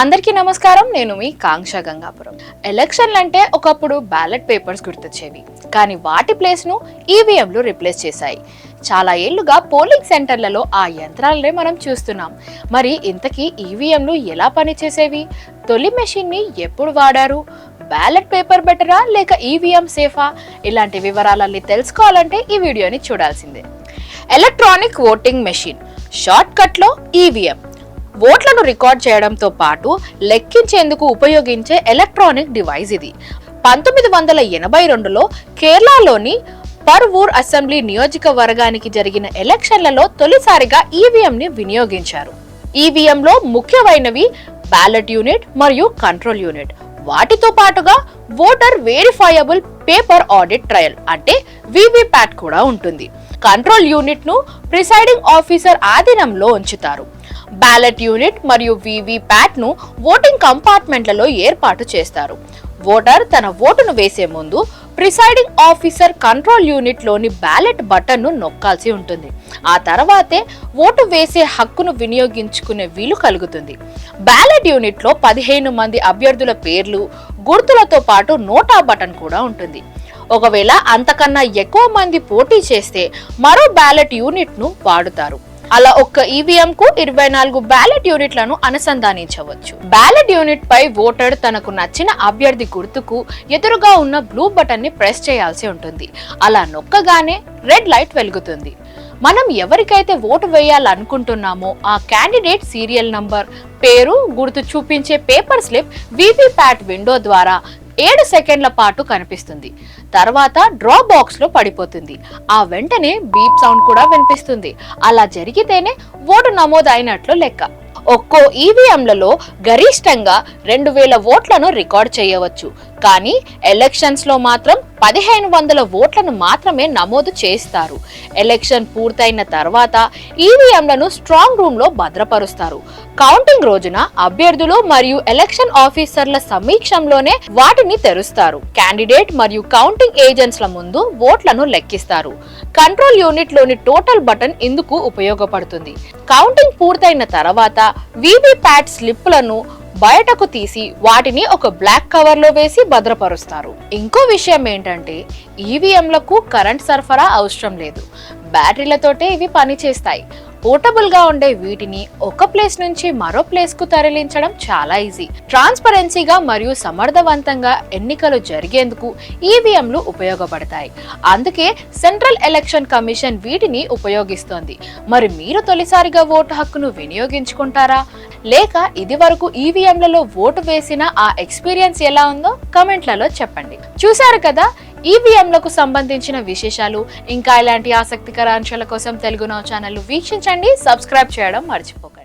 అందరికీ నమస్కారం నేను మీ కాంక్ష గంగాపురం. ఎలక్షన్లు అంటే ఒకప్పుడు బ్యాలెట్ పేపర్స్ గుర్తొచ్చేవి కానీ వాటి ప్లేస్ను ఈవీఎంలు రిప్లేస్ చేశాయి. చాలా ఏళ్ళుగా పోలింగ్ సెంటర్లలో ఆ యంత్రాలనే మనం చూస్తున్నాం. మరి ఇంతకీ ఈవీఎంలు ఎలా పనిచేసేవి? తొలి మెషిన్ని ఎప్పుడు వాడారు? బ్యాలెట్ పేపర్ బెటరా లేక ఈవీఎం సేఫా? ఇలాంటి వివరాలన్నీ తెలుసుకోవాలంటే ఈ వీడియోని చూడాల్సిందే. ఎలక్ట్రానిక్ ఓటింగ్ మెషిన్ షార్ట్ కట్లో ఈవీఎం. ఓట్లను రికార్డ్ చేయడంతో పాటు లెక్కించేందుకు ఉపయోగించే ఎలక్ట్రానిక్ డివైస్ ఇది. పంతొమ్మిది వందల ఎనభై రెండులో కేరళలోని పర్వూర్ అసెంబ్లీ నియోజకవర్గానికి జరిగిన ఎలక్షన్లలో తొలిసారిగా ఈవీఎం ని వినియోగించారు. ఈవీఎంలో ముఖ్యమైనవి బ్యాలెట్ యూనిట్ మరియు కంట్రోల్ యూనిట్. వాటితో పాటుగా voter verifiable paper audit trail అంటే వివిప్యాట్ కూడా ఉంటుంది. కంట్రోల్ యూనిట్ను ప్రిసైడింగ్ ఆఫీసర్ ఆధీనంలో ఉంచుతారు. బ్యాలెట్ యూనిట్ మరియు వివిప్యాట్ను ఓటింగ్ కంపార్ట్మెంట్లలో ఏర్పాటు చేస్తారు. ఓటర్ తన ఓటును వేసే ముందు ప్రిసైడింగ్ ఆఫీసర్ కంట్రోల్ యూనిట్లోని బ్యాలెట్ బటన్ను నొక్కాల్సి ఉంటుంది. ఆ తర్వాతే ఓటు వేసే హక్కును వినియోగించుకునే వీలు కలుగుతుంది. బ్యాలెట్ యూనిట్లో పదిహేను మంది అభ్యర్థుల పేర్లు గుర్తులతో పాటు నోటా బటన్ కూడా ఉంటుంది. ఒకవేళ అంతకన్నా ఎక్కువ మంది పోటీ చేస్తే మరో బ్యాలెట్ యూనిట్ను వాడుతారు. అలా ఒక్క ఈవీఎం కు ఇరవై నాలుగు బ్యాలెట్ యూనిట్లను అనుసంధానించవచ్చు. బ్యాలెట్ యూనిట్ పై ఓటర్ తనకు నచ్చిన అభ్యర్థి గుర్తుకు ఎదురుగా ఉన్న బ్లూ బటన్ని ప్రెస్ చేయాల్సి ఉంటుంది. అలా నొక్కగానే రెడ్ లైట్ వెలుగుతుంది. మనం ఎవరికైతే ఓటు వేయాలనుకుంటున్నామో ఆ క్యాండిడేట్ సీరియల్ నంబర్ పేరు గుర్తు చూపించే పేపర్ స్లిప్ వీవీప్యాట్ విండో ద్వారా ఏడు సెకండ్ల పాటు కనిపిస్తుంది. తర్వాత డ్రా బాక్స్లో పడిపోతుంది. ఆ వెంటనే బీప్ సౌండ్ కూడా వినిపిస్తుంది. అలా జరిగితేనే ఓటు నమోదు అయినట్లు లెక్క. ఒక్కో ఈవీఎంలలో గరిష్టంగా రెండు వేల ఓట్లను రికార్డ్ చేయవచ్చు. కానీ ఎలక్షన్స్లో మాత్రం పదిహేను వందల ఓట్లను మాత్రమే నమోదు చేస్తారు. ఎలక్షన్ పూర్తయిన తర్వాత ఈవీఎంలను స్ట్రాంగ్ రూమ్లో భద్రపరుస్తారు. కౌంటింగ్ రోజున అభ్యర్థులు మరియు ఎలక్షన్ ఆఫీసర్ల సమీక్షంలోనే వాటిని తెరుస్తారు. క్యాండిడేట్ మరియు కౌంటింగ్ ఏజెంట్స్ల ముందు ఓట్లను లెక్కిస్తారు. కంట్రోల్ యూనిట్లోని టోటల్ బటన్ ఇందుకు ఉపయోగపడుతుంది. కౌంటింగ్ పూర్తయిన తర్వాత వీవీప్యాట్ స్లిప్లను బయటకు తీసి వాటిని ఒక బ్లాక్ కవర్లో వేసి భద్రపరుస్తారు. ఇంకో విషయం ఏంటంటే ఈవీఎంలకు కరెంట్ సరఫరా అవసరం లేదు. బ్యాటరీలతోటే ఇవి పనిచేస్తాయి. పోర్టబుల్గా ఉండే వీటిని ఒక ప్లేస్ నుంచి మరో ప్లేస్కు తరలించడం చాలా ఈజీ. ట్రాన్స్పరెన్సీగా మరియు సమర్థవంతంగా ఎన్నికలు జరిగేందుకు ఈవీఎంలు ఉపయోగపడతాయి. అందుకే సెంట్రల్ ఎలక్షన్ కమిషన్ వీటిని ఉపయోగిస్తోంది. మరి మీరు తొలిసారిగా ఓటు హక్కును వినియోగించుకుంటారా? లేక ఇది వరకు ఈవీఎంలలో ఓటు వేసిన ఆ ఎక్స్పీరియన్స్ ఎలా ఉందో కమెంట్లలో చెప్పండి. చూశారు కదా ఈవీఎంలకు సంబంధించిన విశేషాలు ఇంకా ఇలాంటి ఆసక్తికర అంశాల కోసం తెలుగు నౌ ఛానల్ వీక్షించండి సబ్స్క్రైబ్ చేయడం మర్చిపోకండి.